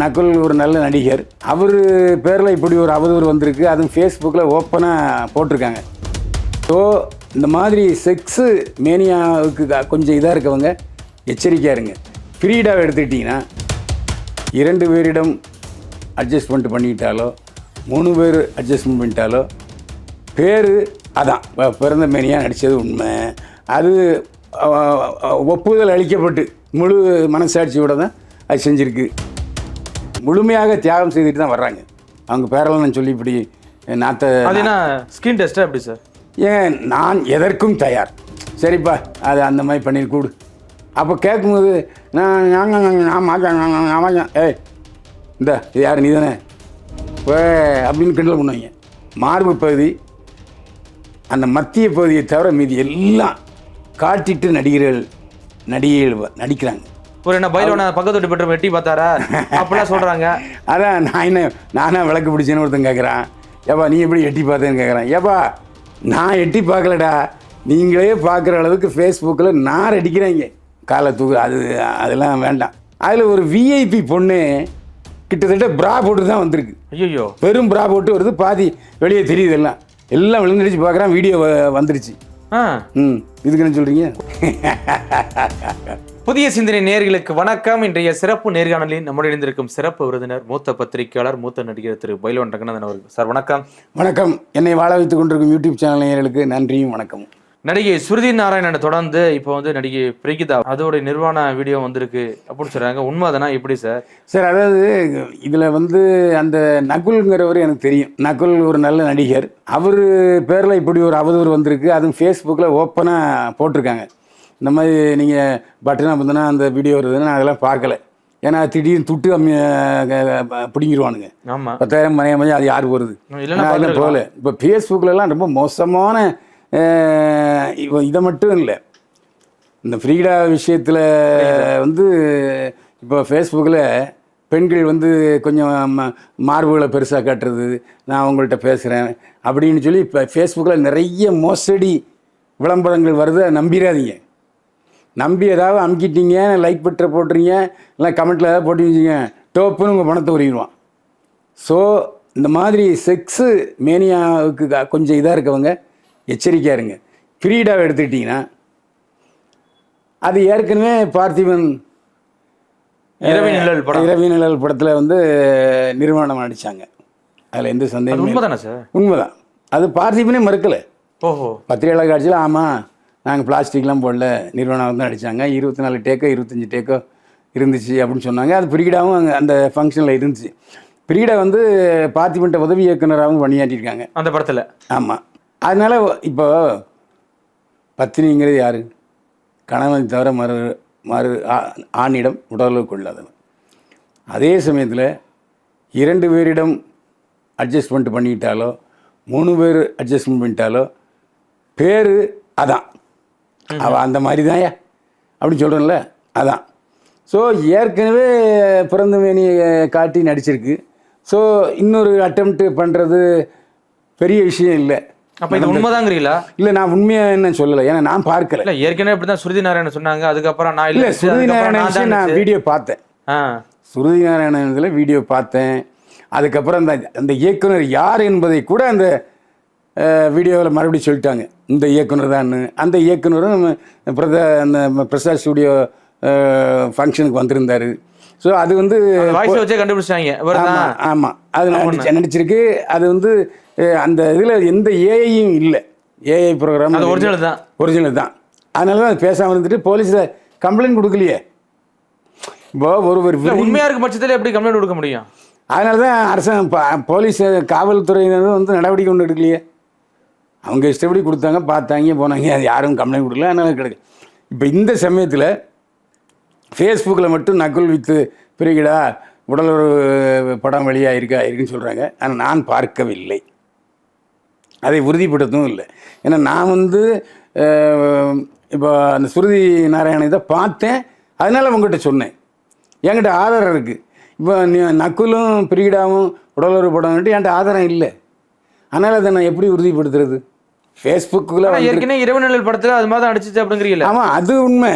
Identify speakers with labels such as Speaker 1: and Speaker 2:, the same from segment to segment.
Speaker 1: நக்குல் ஒரு நல்ல நடிகர். அவர் பேரில் இப்படி ஒரு அவதூறு வந்திருக்கு. அதுவும் ஃபேஸ்புக்கில் ஓப்பனாக போட்டிருக்காங்க. ஸோ இந்த மாதிரி செக்ஸு மேனியாவுக்கு கொஞ்சம் இதாக இருக்கவங்க எச்சரிக்கையாக இருங்க. ஃப்ரீடாக எடுத்துக்கிட்டிங்கன்னா இரண்டு பேரிடம் அட்ஜஸ்ட்மெண்ட் பண்ணிக்கிட்டாலோ மூணு பேர் அட்ஜஸ்ட்மெண்ட் பண்ணிட்டாலோ பேர் அதான். பிறந்த மேனியாக நடித்தது உண்மை. அது ஒப்புதல் அளிக்கப்பட்டு முழு மனசாட்சியோட தான் அது செஞ்சுருக்கு. முழுமையாக தியாகம் செய்துட்டு தான் வர்றாங்க அவங்க பேரெல்லாம் சொல்லி இப்படி நாத்த
Speaker 2: ஸ்கின் டெஸ்ட் எப்படி சார்
Speaker 1: ஏன் நான் எதற்கும் தயார் சரிப்பா அது அந்த மாதிரி பண்ணி கூடு அப்போ கேட்கும்போது நான் ஆமாம் ஆமாம் ஏய் இந்த இது யார் நீ தானே ஏ அப்படின்னு கிண்டல் பண்ணுவாங்க மார்பு பகுதி அந்த மத்திய பகுதியை தவிர மீதி எல்லாம் காட்டிட்டு நடிகர்கள் நடிகைகள் நடிக்கிறாங்க
Speaker 2: ஒரு என்ன பைலோன பக்கத்து வீட்டு பெற்று வெட்டி பார்த்தாரா? அப்படிலாம் சொல்றாங்க.
Speaker 1: அதான் நான் என்ன நானா விளக்கு பிடிச்சேன்னு ஒருத்தன் கேட்குறான் ஏப்பா நீ எப்படி எட்டி பார்த்தேன்னு கேட்குறான் ஏப்பா நான் எட்டி பார்க்கலடா. நீங்களே பார்க்குற அளவுக்கு ஃபேஸ்புக்கில் நார் அடிக்கிறாங்க. காலை தூக்கு அது அதெல்லாம் வேண்டாம். அதில் ஒரு விஐபி பொண்ணு கிட்டத்தட்ட பிரா போட்டு தான் வந்திருக்கு.
Speaker 2: ஐயோ
Speaker 1: வெறும் பிரா போட்டு வருது பாதி வெளியே தெரியுது எல்லாம். எல்லாம் விழுந்துடுச்சு பார்க்குறான் வீடியோ வந்துடுச்சு
Speaker 2: ஆ.
Speaker 1: ம் இதுக்கு என்ன சொல்கிறீங்க
Speaker 2: புதிய சிந்தனை நேர்களுக்கு வணக்கம். இன்றைய சிறப்பு நேர்காணலில் நம்முடன் இணைந்திருக்கும் சிறப்பு விருந்தினர் மூத்த பத்திரிகையாளர் மூத்த நடிகர் திரு பைலவன் ரங்கநாதன் அவர்கள். சார் வணக்கம்.
Speaker 1: வணக்கம். என்னை வாழ வைத்துக் கொண்டிருக்கும் யூடியூப் சேனல் நேயர்களுக்கு நன்றியும் வணக்கமும்
Speaker 2: நடிகை சுருதி நாராயணனை தொடர்ந்து இப்போ வந்து நடிகை பிரகிதா அதோட நிர்வாண வீடியோ வந்திருக்கு அப்படின்னு சொல்றாங்க. உண்மைதானா? எப்படி சார்?
Speaker 1: சார் அதாவது இதில் வந்து அந்த நகுல்ங்கிறவர் எனக்கு தெரியும். நகுல் ஒரு நல்ல நடிகர். அவர் பேரில் இப்படி ஒரு அவதூறு வந்திருக்கு. அதுவும் ஃபேஸ்புக்கில் ஓப்பனாக போட்டிருக்காங்க. இந்த மாதிரி நீங்கள் பட்டனா பத்தினா அந்த வீடியோ வருதுன்னு நான் அதெல்லாம் பார்க்கல. ஏன்னா திடீர்னு துட்டு அம்மி பிடிங்கிருவானுங்க.
Speaker 2: ஆமா.
Speaker 1: பத்தாயிரம் மணியம் மணி அது யார் வருது நான் அதெல்லாம் போகல இப்போ ஃபேஸ்புக்கிலலாம் ரொம்ப மோசமான இப்போ இதை மட்டும் இல்லை. இந்த ஃப்ரீடா விஷயத்தில் வந்து இப்போ ஃபேஸ்புக்கில் பெண்கள் வந்து கொஞ்சம் மார்புகளை பெருசாக காட்டுறது நான் உங்கள்கிட்ட பேசுகிறேன் அப்படின்னு சொல்லி இப்போ ஃபேஸ்புக்கில் நிறைய மோசடி விளம்பரங்கள் வருது நம்பிடாதீங்க நம்பி ஏதாவது அமுக்கிட்டீங்க லைக் பட்டரை போட்டுறீங்க இல்லை கமெண்ட்டில் ஏதாவது போட்டு வச்சிங்க டோப்புன்னு உங்கள் பணத்தை உரிடுவான் ஸோ இந்த மாதிரி செக்ஸு மேனியாவுக்கு கொஞ்சம் இதாக இருக்கவங்க எச்சரிக்கையாக இருங்க. ஃப்ரீடாவை எடுத்துக்கிட்டிங்கன்னா அது ஏற்கனவே பார்த்திபன்
Speaker 2: இரவு நிழல் படம்.
Speaker 1: இரவி நிழல் படத்தில் வந்து நிர்மாணம் நடித்தாங்க அதில் எந்த இல்லை.
Speaker 2: உண்மைதானே சார்?
Speaker 1: உண்மைதான். அது பார்த்திபனே மறுக்கலை.
Speaker 2: ஓஹோ.
Speaker 1: பத்திரிகையாளர் காட்சியில் ஆமாம் நாங்கள் பிளாஸ்டிக்லாம் போடல நிறுவனம் தான் அடித்தாங்க இருபத்தி நாலு டேக்கோ இருபத்தஞ்சி டேக்கோ இருந்துச்சு அப்படின்னு சொன்னாங்க. அது பிரிகிடாவும் அங்கே அந்த ஃபங்க்ஷனில் இருந்துச்சு. பிரிகிடா வந்து பார்த்திபன்ட்ட உதவி இயக்குனராகவும் பணியாற்றிருக்காங்க
Speaker 2: அந்த படத்துல?
Speaker 1: ஆமாம் அதனால் இப்போ பத்தினிங்கிறது யார்? கணவன் தவிர மறு மறு ஆ- ஆணிடம் உடலுறவு கொள்ளாதவன் அதே சமயத்தில் இரண்டு பேரிடம் அட்ஜஸ்ட்மெண்ட் பண்ணிக்கிட்டாலோ மூணு பேர் அட்ஜஸ்ட்மெண்ட் பண்ணிட்டாலோ பேர் அதான். அவள் அந்த மாதிரி தான்யா அப்படின்னு சொல்கிறேன்ல அதான். ஸோ ஏற்கனவே பிறந்த மேனியை காட்டி நடிச்சிருக்கு. ஸோ இன்னொரு அட்டம்ப்ட் பண்ணுறது பெரிய விஷயம் இல்லை.
Speaker 2: அப்ப இது உண்மைதாங்கிறீங்களா?
Speaker 1: இல்லை நான் உண்மையாக என்ன சொல்லலை. ஏன்னா நான் பார்க்கல.
Speaker 2: இல்ல ஏற்கனவே இப்படிதான் சுருதி நாராயணன் சொன்னாங்க. அதுக்கப்புறம் நான்
Speaker 1: இல்லை சுருதி நாராயணன் நான்
Speaker 2: தான்
Speaker 1: வீடியோ பார்த்தேன்.
Speaker 2: ஆ.
Speaker 1: சுருதி நாராயணன் வீடியோ பார்த்தேன். அதுக்கப்புறம் அந்த அந்த இயக்குனர் யார் என்பதை கூட அந்த வீடியோவில் மறுபடியும் சொல்லிட்டாங்க. இந்த இயக்குனர் தான் அந்த இயக்குனரும் பிரத அந்த பிரசாத் ஸ்டுடியோ ஃபங்க்ஷனுக்கு வந்திருந்தாரு. ஸோ அது வந்து
Speaker 2: வாய்ஸ் வச்சே கண்டுபிடிச்சாங்க
Speaker 1: ஆமாம் அது நடிச்சு நடிச்சிருக்கு அது வந்து அந்த இதில் எந்த ஏஐயும் இல்லை. ஏஐ ப்ரோக்ராம்
Speaker 2: அது ஒரிஜினல் தான்.
Speaker 1: ஒரிஜினல் தான். அதனால தான் பேசாமல் இருந்துட்டு போலீஸில் கம்ப்ளைண்ட் கொடுக்கலையே. இப்போ ஒருவர்
Speaker 2: இல்ல உண்மையா இருக்க பட்சத்துல எப்படி கம்ப்ளைண்ட் கொடுக்க முடியும்?
Speaker 1: அதனால தான் அரசாங்கம் போலீஸ் காவல்துறையினரும் வந்து நடவடிக்கை ஒன்று எடுக்கலையே. அவங்க இஷ்டப்படி கொடுத்தாங்க பார்த்தாங்க போனாங்க. அது யாரும் கம்ப்ளைண்ட் கொடுக்கல அதனால கிடைக்கும் இப்போ இந்த சமயத்தில் ஃபேஸ்புக்கில் மட்டும் நக்குள் வித்து பிரிகிடா உடல் ஒரு படம் வெளியாகிருக்கா இருக்குன்னு சொல்கிறாங்க ஆனால் நான் பார்க்கவில்லை. அதை உறுதிப்படுத்தவும் இல்லை. ஏன்னா நான் வந்து இப்போ அந்த சுருதி நாராயணன் இதை பார்த்தேன். அதனால் உங்ககிட்ட சொன்னேன். என்கிட்ட ஆதாரம் இருக்குது இப்போ நீ நக்குலும் பிரிகிடாவும் உடலுறவு படம்ட்டு என்கிட்ட ஆதாரம் இல்லை. அதனால் அதை நான் எப்படி உறுதிப்படுத்துறது? ஃபேஸ்புக்கில்
Speaker 2: ஏற்கனவே இரவு நிழல் படத்துல அது மாதிரி தான் அடிச்சிச்சு அப்படிங்கிறீங்களா
Speaker 1: ஆமாம் அது உண்மை.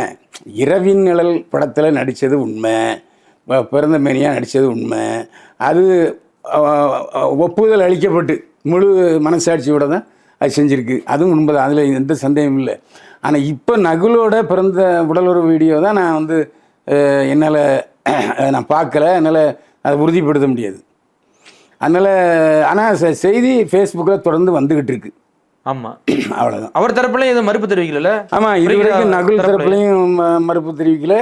Speaker 1: இரவின் நிழல் படத்தில் நடித்தது உண்மை. பிறந்த மேனியாக நடித்தது உண்மை. அது ஒப்புதல் அளிக்கப்பட்டு முழு மனசாட்சியோட தான் அது செஞ்சுருக்கு. அதுவும் உண்மைதான். அதில் எந்த சந்தேகமும் இல்லை. ஆனால் இப்போ நகுலோட பிறந்த உடலுறவு வீடியோ தான் நான் வந்து என்னால் நான் பார்க்கல. என்னால் அதை உறுதிப்படுத்த முடியாது. அதனால் ஆனால் செய்தி ஃபேஸ்புக்கில் தொடர்ந்து வந்துக்கிட்டு இருக்கு.
Speaker 2: ஆமா.
Speaker 1: அவ்வளோதான்
Speaker 2: அவர் தரப்புல எதுவும் மறுப்பு தெரிவிக்கல
Speaker 1: ஆமாம் இது வரைக்கும் நகுல் தரப்புலையும். மறுப்பு தெரிவிக்கல.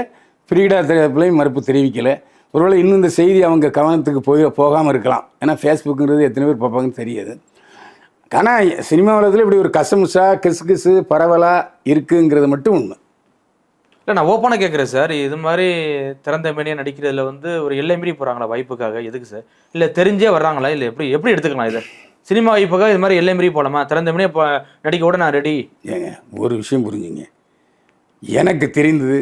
Speaker 1: ஃப்ரீடா தரப்புலையும் மறுப்பு தெரிவிக்கல. ஒருவேளை இன்னும் இந்த செய்தி அவங்க கவனத்துக்கு போய் போகாமல் இருக்கலாம். ஏன்னா ஃபேஸ்புக்குங்கிறது எத்தனை பேர் பார்ப்பாங்கன்னு தெரியாது. ஆனால் சினிமா உலகத்தில் இப்படி ஒரு கசமுசா கிசு கிசு பரவலாக இருக்குங்கிறது மட்டும் உண்மை.
Speaker 2: இல்ல நான் ஓப்பனாக கேட்குறேன் சார் இது மாதிரி திறந்த மேனியா நடிக்கிறதுல வந்து ஒரு எல்லை மீறி போறாங்களா வாய்ப்புக்காக? எதுக்கு சார் இல்ல தெரிஞ்சே வர்றாங்களா? இல்ல எப்படி எப்படி எடுத்துக்கலாம் இதை? சினிமா வாய்ப்புக்காக இது மாதிரி எல்லை மீறி போலாமா? திறந்த மேனியா இப்போ நடிக்க கூட நான் ரெடி
Speaker 1: ஏங்க ஒரு விஷயம் புரிஞ்சுங்க. எனக்கு தெரிந்தது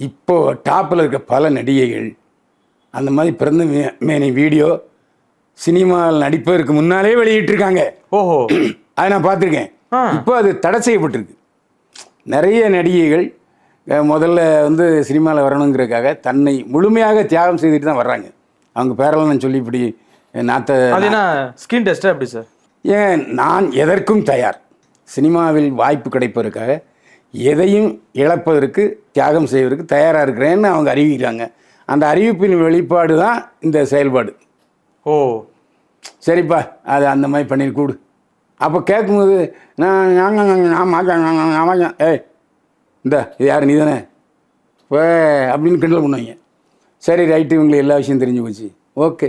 Speaker 1: இப்போ டாப்பில் இருக்க பல நடிகைகள் அந்த மாதிரி பிறந்த மே- மேனி வீடியோ சினிமாவில் நடிப்பதற்கு முன்னாலே வெளியிட்டிருக்காங்க.
Speaker 2: ஓஹோ.
Speaker 1: அதை நான் பார்த்துருக்கேன். இப்போ அது தடை செய்யப்பட்டிருக்கு. நிறைய நடிகைகள் முதல்ல வந்து சினிமாவில் வரணுங்கிறதுக்காக தன்னை முழுமையாக தியாகம் செய்துட்டு தான் வர்றாங்க. அவங்க பேரெல்லாம் நான் சொல்லி இப்படி நாத்த
Speaker 2: ஸ்கின் டெஸ்டா எப்படி சார்
Speaker 1: ஏன் நான் எதற்கும் தயார் சினிமாவில் வாய்ப்பு கிடைப்பதற்காக எதையும் இழப்பதற்கு தியாகம் செய்வதற்கு தயாராக இருக்கிறேன்னு அவங்க அறிவிக்கிறாங்க அந்த அறிவிப்பின் வெளிப்பாடு தான் இந்த செயல்பாடு
Speaker 2: ஓ
Speaker 1: சரிப்பா அது அந்த மாதிரி பண்ணி கூடு அப்போ கேட்கும்போது நான் ஆமாம் ஏய் இந்த இது யார் நீ தானே அப்படின்னு கிண்டல் பண்ணுவாங்க சரி ரைட்டு இவங்களுக்கு எல்லா விஷயம் தெரிஞ்சு போச்சு ஓகே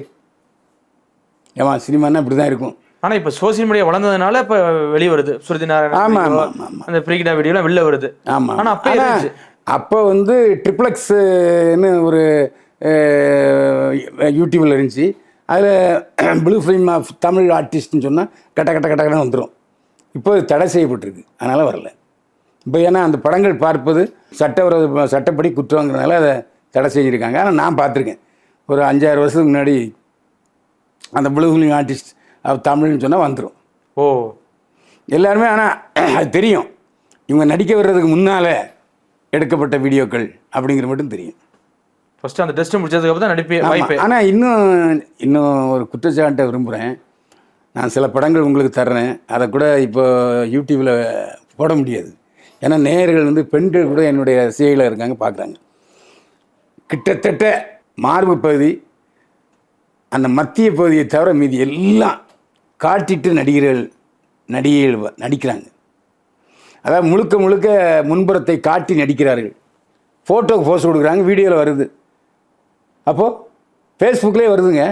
Speaker 1: ஏமா சினிமான்னா இப்படி தான் இருக்கும்.
Speaker 2: ஆனா இப்ப சோசியல் மீடியா வளர்ந்ததுனால இப்ப வெளிய வருது. சுருதி நாராயணன்
Speaker 1: ஆமா,
Speaker 2: video,
Speaker 1: ஆமா, ஆமா, ஆமா.
Speaker 2: அந்த ஃப்ரீகிடா வீடியோலாம் வெளில வருது.
Speaker 1: ஆமாம்
Speaker 2: ஆனா அப்பயே இருந்துச்சு.
Speaker 1: அப்போ வந்து ட்ரிப்ளெக்ஸ்னு ஒரு யூடியூப்பில் இருந்துச்சு. அதில் ப்ளூ ஃபிலிம் ஆஃப் தமிழ் ஆர்டிஸ்ட்னு சொன்னால் கட்ட கட்ட கட்ட கட்ட வந்துடும் இப்போ தடை செய்யப்பட்டிருக்கு. அதனால் வரல. இப்போ ஏன்னா அந்த படங்கள் பார்ப்பது சட்டவிரோத சட்டப்படி குற்றங்கிறனால அதை தடை செஞ்சுருக்காங்க. ஆனால் நான் பார்த்துருக்கேன். ஒரு அஞ்சாறு வருஷத்துக்கு முன்னாடி அந்த ப்ளூ ஃபிலிம் ஆர்டிஸ்ட் தமிழ்னு சொன்னால் வந்துடும்
Speaker 2: ஓ.
Speaker 1: எல்லாருமே ஆனால் அது தெரியும். இவங்க நடிக்க வர்றதுக்கு முன்னால் எடுக்கப்பட்ட வீடியோக்கள் அப்படிங்கிற மட்டும் தெரியும்.
Speaker 2: ஃபர்ஸ்ட் அந்த டெஸ்ட் முடிச்சதுக்கு அப்புறம் தான் நடிப்பே
Speaker 1: ஆனால் இன்னும் இன்னும் ஒரு குற்றச்சாட்டை விரும்புகிறேன் நான் சில படங்கள் உங்களுக்கு தர்றேன். அதை கூட இப்போ யூடியூப்பில் போட முடியாது. ஏன்னா நேயர்கள் வந்து பெண்கள் கூட என்னுடைய ரசிகையில் இருக்காங்க பார்க்குறாங்க கிட்டத்தட்ட மார்பு பகுதி அந்த மத்திய பகுதியை தவிர மீதி எல்லாம் காட்டிட்டு நடிகர்கள் நடிகைகள் நடிக்கிறாங்க. அதாவது முழுக்க முழுக்க முன்புறத்தை காட்டி நடிக்கிறார்கள். ஃபோட்டோக்கு போஸ் கொடுக்குறாங்க வீடியோவில் வருது. அப்போது ஃபேஸ்புக்லேயே வருதுங்க.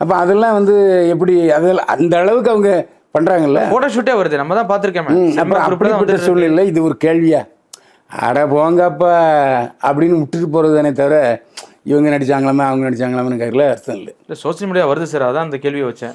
Speaker 1: அப்போ அதெல்லாம் வந்து எப்படி அதெல்லாம் அந்த அளவுக்கு அவங்க பண்ணுறாங்கல்ல
Speaker 2: போட்டோ ஷூட்டே வருது நம்ம தான் பார்த்துருக்கேன்
Speaker 1: அப்புறம் அப்படிப்பட்ட சூழ்நிலை இது ஒரு கேள்வியா? அட போங்கப்பா அப்படின்னு விட்டுட்டு போகிறது தானே தவிர இவங்க நடிச்சாங்களாமா அவங்க நடிச்சாங்களாமான்னு கேட்கல அர்த்தம் இல்லை.
Speaker 2: இல்ல சோசியல் மீடியா வருது சார் அதான் அந்த கேள்வியை வச்சேன்.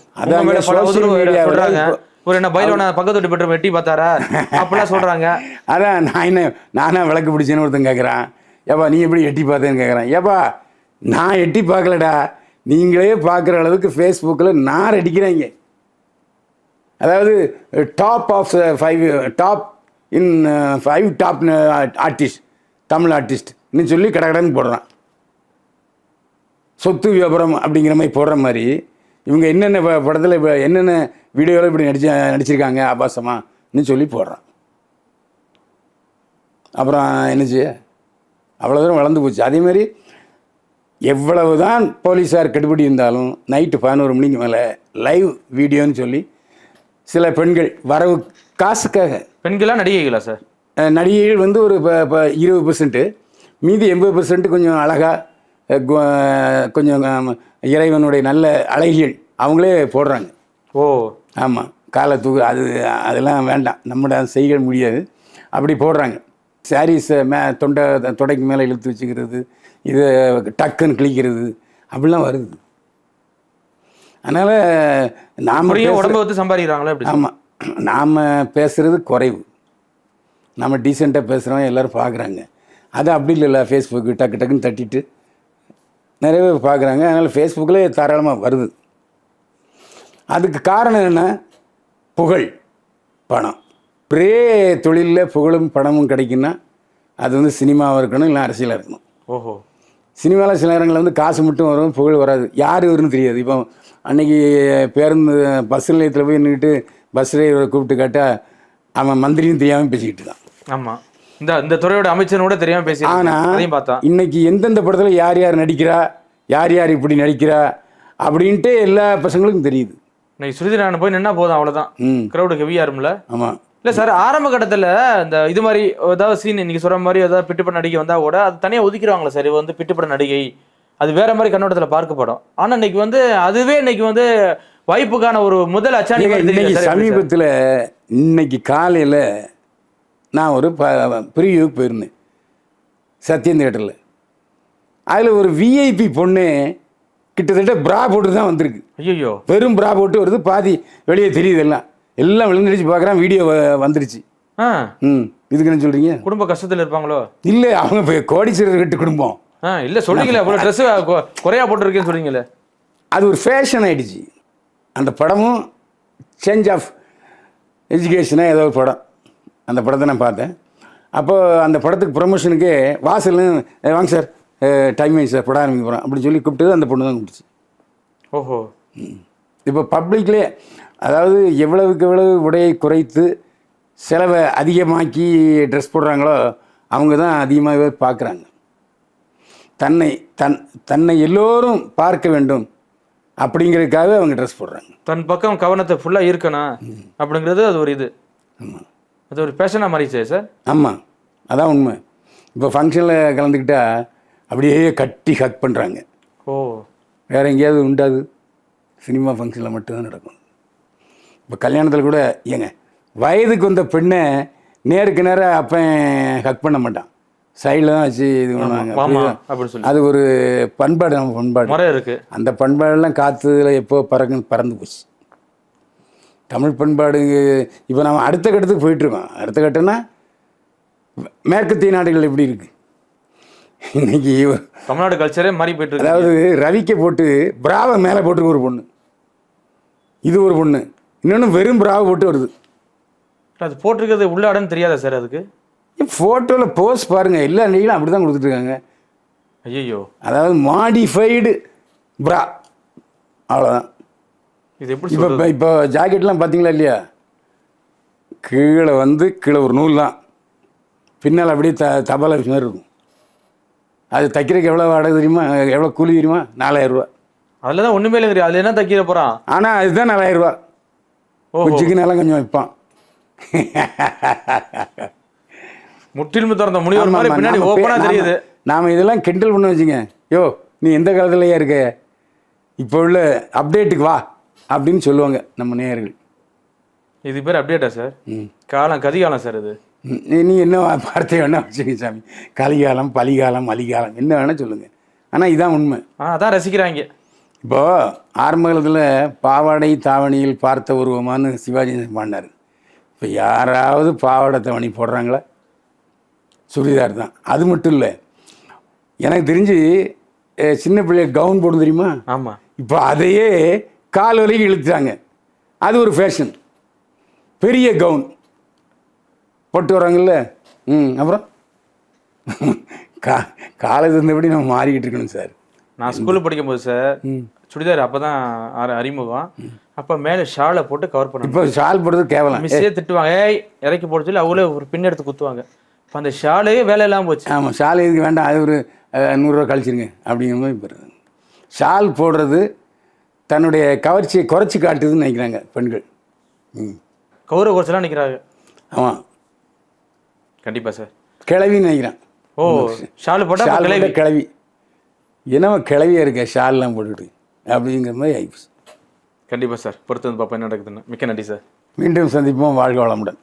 Speaker 2: சொல்றாங்க.
Speaker 1: இப்போ-
Speaker 2: ஒரு என்ன பயிலோன பக்கத்து வீட்டு பெற்று வெட்டி பார்த்தாரா? அப்படிலாம் சொல்றாங்க.
Speaker 1: அதான் நான் என்ன நானா விளக்கு பிடிச்சேன்னு ஒருத்தன் கேட்குறான். ஏப்பா நீ எப்படி எட்டி பார்த்தேன்னு கேட்குறான். ஏப்பா நான் எட்டி பார்க்கலடா. நீங்களே பார்க்குற அளவுக்கு ஃபேஸ்புக்கில் நார் அடிக்கிறாங்க அதாவது top of five top in five top artist Tamil ஆர்டிஸ்ட்னு சொல்லி கடகடன்னு போடுறான். சொத்து வியாபாரம் அப்படிங்கிற மாதிரி போடுற மாதிரி இவங்க என்னென்ன ப- படத்தில் இப்போ என்னென்ன வீடியோவில் இப்படி நடிச்ச நடிச்சிருக்காங்க ஆபாசமான்னு சொல்லி போடுறான். அப்புறம் என்னச்சு? அவ்வளோ தூரம் வளர்ந்து போச்சு. அதே மாதிரி எவ்வளவு தான் போலீஸார் கெடுபிடி இருந்தாலும் நைட்டு பதினோரு மணிக்கு மேலே லைவ் வீடியோன்னு சொல்லி சில பெண்கள் வரவு காசுக்காக
Speaker 2: பெண்களா நடிகைகளா சார்
Speaker 1: நடிகைகள் வந்து ஒரு இப்போ இப்போ இருபது பெர்சன்ட்டு மீதி எண்பது பெர்சன்ட் கொஞ்சம் அழகாக கொஞ்சம் இறைவனுடைய நல்ல அழகிகள் அவங்களே போடுறாங்க.
Speaker 2: ஓ.
Speaker 1: ஆமாம் காலை தூக்கு அது அதெல்லாம் வேண்டாம். நம்மட செய்ய முடியாது. அப்படி போடுறாங்க. சாரீஸை மே தொண்டை தொடைக்கு மேலே இழுத்து வச்சுக்கிறது இது டக்குன்னு கிழிக்கிறது அப்படிலாம் வருது. அதனால் நாம்
Speaker 2: உடம்ப வந்து சம்பாதிக்கிறாங்களா
Speaker 1: ஆமாம் நாம் பேசுகிறது குறைவு. நம்ம டீசெண்டாக பேசுகிறோம் எல்லோரும் பார்க்குறாங்க அது அப்படி இல்லைல்ல ஃபேஸ்புக்கு டக்கு டக்குன்னு தட்டிட்டு நிறைய பேர் பார்க்குறாங்க. அதனால் ஃபேஸ்புக்கில் தாராளமாக வருது. அதுக்கு காரணம் என்ன? புகழ் பணம். ஒரே தொழிலில் புகழும் பணமும் கிடைக்குன்னா அது வந்து சினிமாவாக இருக்கணும் இல்லை அரசியலாக இருக்கணும்.
Speaker 2: ஓஹோ.
Speaker 1: சினிமாவில் சில நேரங்களில் வந்து காசு மட்டும் வரும் புகழ் வராது. யார் வரும்னு தெரியாது. இப்போ அன்னைக்கு பேருந்து பஸ் நிலையத்தில் போய் நின்றுட்டு பஸ் டிரைவரை கூப்பிட்டு கேட்டால் அவன் மந்திரியும் தெரியாமல் பேசிக்கிட்டு தான்
Speaker 2: ஆமா. இந்த இந்த துறையோட அமைச்சர் கூட தெரியாம பேசி அதையும் பார்த்தா.
Speaker 1: இன்னைக்கு எந்தெந்த படத்தில் யார் யார் நடிக்கிறா யார் யார் இப்படி நடிக்கிறா அப்படின்ட்டு எல்லா பசங்களுக்கும் தெரியுது.
Speaker 2: இன்னைக்கு சுருதி நான் போய் நின்னா போதும் அவ்வளவுதான். கிரௌடு ஹெவியா இருக்கும்ல.
Speaker 1: ஆமாம்
Speaker 2: இல்ல சார் ஆரம்ப கட்டத்துல இந்த இது மாதிரி ஏதாவது சீன் நீங்க சொல்ற மாதிரி ஏதாவது பிட்டுப்பட நடிகை வந்தா கூட அது தனியா ஒதுக்கிடுவாங்களா சார் இவ வந்து பிட்டுப்பட நடிகை. அது வேற மாதிரி கண்ணோட்டத்துல பார்க்கப்படும். ஆனா இன்னைக்கு வந்து அதுவே இன்னைக்கு வந்து வாய்ப்புக்கான ஒரு முதல் அச்சாணி
Speaker 1: இன்னைக்கு? சமீபத்தில் இன்னைக்கு காலையில் நான் ஒரு ப ப்ரிவியூக்கு போயிருந்தேன். சத்யம் தேட்டரில் அதில் ஒரு விஐபி பொண்ணு கிட்டத்தட்ட பிரா போட்டு தான் வந்திருக்கு.
Speaker 2: ஐயோ
Speaker 1: வெறும் பிரா போட்டு வருது பாதி வெளியே தெரியுது எல்லாம். எல்லாம் விழுந்துடுச்சு பார்க்குறான் வீடியோ வந்துடுச்சு
Speaker 2: ஆ.
Speaker 1: ம். இதுக்கு என்ன சொல்கிறீங்க
Speaker 2: குடும்ப கஷ்டத்துல இருப்பாங்களோ?
Speaker 1: இல்லை அவங்க கோடீஸ்வரர் வீட்டு குடும்பம்.
Speaker 2: ஆ இல்ல சொல்றீங்களே அவ்வளவு ட்ரெஸ் குறையா போட்டிருக்கேன்னு சொல்றீங்களே.
Speaker 1: அது ஒரு ஃபேஷன் ஆயிடுச்சு. அந்த படமும் சேஞ்ச் ஆஃப் எஜுகேஷனாக ஏதோ ஒரு படம். அந்த படத்தை நான் பார்த்தேன். அப்போ அந்த படத்துக்கு ப்ரொமோஷனுக்கு வாசல் வாங்க சார். டைம் ஆயிடுச்சு சார் படம் ஆரம்பிக்க போகிறோம் அப்படின்னு சொல்லி கூப்பிட்டது அந்த பொண்ணு தான் கூப்பிட்டுச்சு.
Speaker 2: ஓஹோ.
Speaker 1: இப்போ பப்ளிக்லே அதாவது எவ்வளவுக்கு எவ்வளவு உடையை குறைத்து செலவை அதிகமாக்கி ட்ரெஸ் போடுறாங்களோ அவங்க தான் அதிகமாகவே பார்க்குறாங்க. தன்னை தன் தன்னை எல்லோரும் பார்க்க வேண்டும் அப்படிங்கிறதுக்காக அவங்க ட்ரெஸ் போடுறாங்க.
Speaker 2: தன் பக்கம் கவனத்தை ஃபுல்லா ஈர்க்கணும் அப்படிங்கிறது அது ஒரு இது.
Speaker 1: ஆமாம்
Speaker 2: அது ஒரு பேஷனா மாறிச்சே சார்
Speaker 1: ஆமாம் அதான் உண்மை. இப்போ ஃபங்க்ஷனில் கலந்துக்கிட்டா அப்படியே கட்டி ஹக் பண்ணுறாங்க
Speaker 2: ஓ.
Speaker 1: வேறு எங்கேயாவது உண்டாது சினிமா ஃபங்க்ஷனில் மட்டும்தான் நடக்கும். இப்போ கல்யாணத்தில் கூட ஏங்க வயதுக்கு வந்த பெண்ணை நேருக்கு நேராக அப்பன் ஹக் பண்ண மாட்டான். சைடில் தான் வச்சு இது பண்ணுவாங்க. அது ஒரு பண்பாடு நம்ம பண்பாடு.
Speaker 2: முறை இருக்கு.
Speaker 1: அந்த பண்பாடெல்லாம் காற்றுல எப்போ பறந்து பறந்து போச்சு. தமிழ் பண்பாடு இப்போ நம்ம அடுத்த கட்டத்துக்கு போயிட்டுருக்கோம். அடுத்த கட்டம்னா மேற்கத்திய நாடுகள் எப்படி இருக்கு? இன்னைக்கு
Speaker 2: தமிழ்நாடு கல்ச்சரே மாறி போயிட்டு
Speaker 1: அதாவது ரவிக்க போட்டு பிராவை மேலே போட்டு ஒரு பொண்ணு. இது ஒரு பொண்ணு. இன்னொன்று வெறும் பிராவை போட்டு வருது.
Speaker 2: அது போட்டிருக்கிறது உள்ளாடன்னு தெரியாதா சார் அதுக்கு?
Speaker 1: ஃபோட்டோவில் போஸ் பாருங்கள் எல்லா நீங்களும் அப்படி தான் கொடுத்துட்ருக்காங்க.
Speaker 2: ஐயோ
Speaker 1: அதாவது மாடிஃபைடு பிரா அவ்வளோதான்
Speaker 2: இது எப்படி
Speaker 1: இப்போ இப்போ ஜாக்கெட்லாம் பார்த்தீங்களா இல்லையா? கீழே வந்து கீழே ஒரு நூல் தான். பின்னால் அப்படியே த தபால் ஆஃபீஸ் மாதிரி இருக்கும். அது தைக்கிறதுக்கு எவ்வளோ வாடகை தெரியுமா? எவ்வளோ கூலி தெரியுமா? நாலாயிரரூவா
Speaker 2: அதுல தான் ஒண்ணுமே இல்லைங்கிறியா? அதுல என்ன தைக்கிற போறான்?
Speaker 1: ஆனால் அதுதான் நாலாயிரரூவா நல்லா கொஞ்சம் வைப்பான்
Speaker 2: முற்றிலும் திறந்த முனிவர் மாதிரி பின்னாடி
Speaker 1: நாம பே-
Speaker 2: ஓப்பனா
Speaker 1: நாம-
Speaker 2: தெரியுது.
Speaker 1: நாம இதெல்லாம் கிண்டல் பண்ண வச்சுங்க யோ நீ எந்த காலத்துலயா இருக்க? இப்போ உள்ள அப்டேட்டுக்கு வா. அப்படின்னு சொல்லுவாங்க நம்ம நேயர்கள்.
Speaker 2: இது பேர் அப்டேட்டா சார்?
Speaker 1: ம்.
Speaker 2: காலம் கதிகாலம் சார் இது.
Speaker 1: நீ என்ன வார்த்தை வேணா வச்சுக்க சாமி. கலிகாலம் பலிகாலம் அலிகாலம் என்ன வேணால் சொல்லுங்கள் ஆனால் இதான் உண்மை.
Speaker 2: ஆ அதான் ரசிக்கிறாங்க.
Speaker 1: இப்போ ஆரம்ப காலத்தில் பாவாடை தாவணியில் பார்த்த உருவமான்னு சிவாஜி பாடினார். இப்போ யாராவது பாவாடை தாவணி போடுறாங்களா? சுடிதார் தான். அது மட்டும் இல்லை. எனக்கு தெரிஞ்சு சின்ன பிள்ளை கவுன் போடும் தெரியுமா?
Speaker 2: ஆமா.
Speaker 1: இப்போ அதையே கால் வரைக்கும் இழுத்துட்டாங்க. அது ஒரு ஃபேஷன் பெரிய கவுன் போட்டு வராங்கல்ல? ம் அப்புறம்? கா காலேஜ் இருந்தபடி நம்ம மாறிக்கிட்டு இருக்கணும் சார்.
Speaker 2: நான் ஸ்கூல்ல படிக்கும்போது சார்
Speaker 1: ம்.
Speaker 2: சுடிதார் அப்பதான் அர- அறிமுகம். அப்ப மேல ஷாலை போட்டு கவர் பண்ணணும்
Speaker 1: இப்போ ஷால் போடுறது கேவலம்.
Speaker 2: மிஸ்ஸே திட்டுவாங்க ஏய் இறக்கி போட சொல்லி அவங்களே ஒரு பின் எடுத்து குத்துவாங்க. அப்ப அந்த ஷாலே வேலை இல்லாம போச்சு.
Speaker 1: ஆமாம் ஷால் எதுக்கு வேண்டாம் அது ஒரு நூறுரூவா கழிச்சிருங்க அப்படிங்கிற மாதிரி இப்போ. ஷால் போடுறது தன்னுடைய கவர்ச்சியை குறைச்சி காட்டுதுன்னு நினைக்கிறாங்க பெண்கள். ம்.
Speaker 2: கௌரவ குறைச்சலாம் நிக்கிறாங்க
Speaker 1: ஆமாம்
Speaker 2: கண்டிப்பா சார்.
Speaker 1: கிளவின்னு நினைக்கிறேன்.
Speaker 2: ஓ ஷால் போட்டா அப்ப
Speaker 1: ஷால் கிளவி என்னவோ கிளவியாக இருக்க ஷால்லாம் போட்டுக்கிட்டு அப்படிங்கிற மாதிரி ஆயிடுச்சு
Speaker 2: கண்டிப்பா சார். பொறுத்து வந்து பாப்பா என்ன நடக்குதுன்னு. மிக்க நன்றி சார்.
Speaker 1: மீண்டும் சந்திப்போம். வாழ்க வளமுடன்.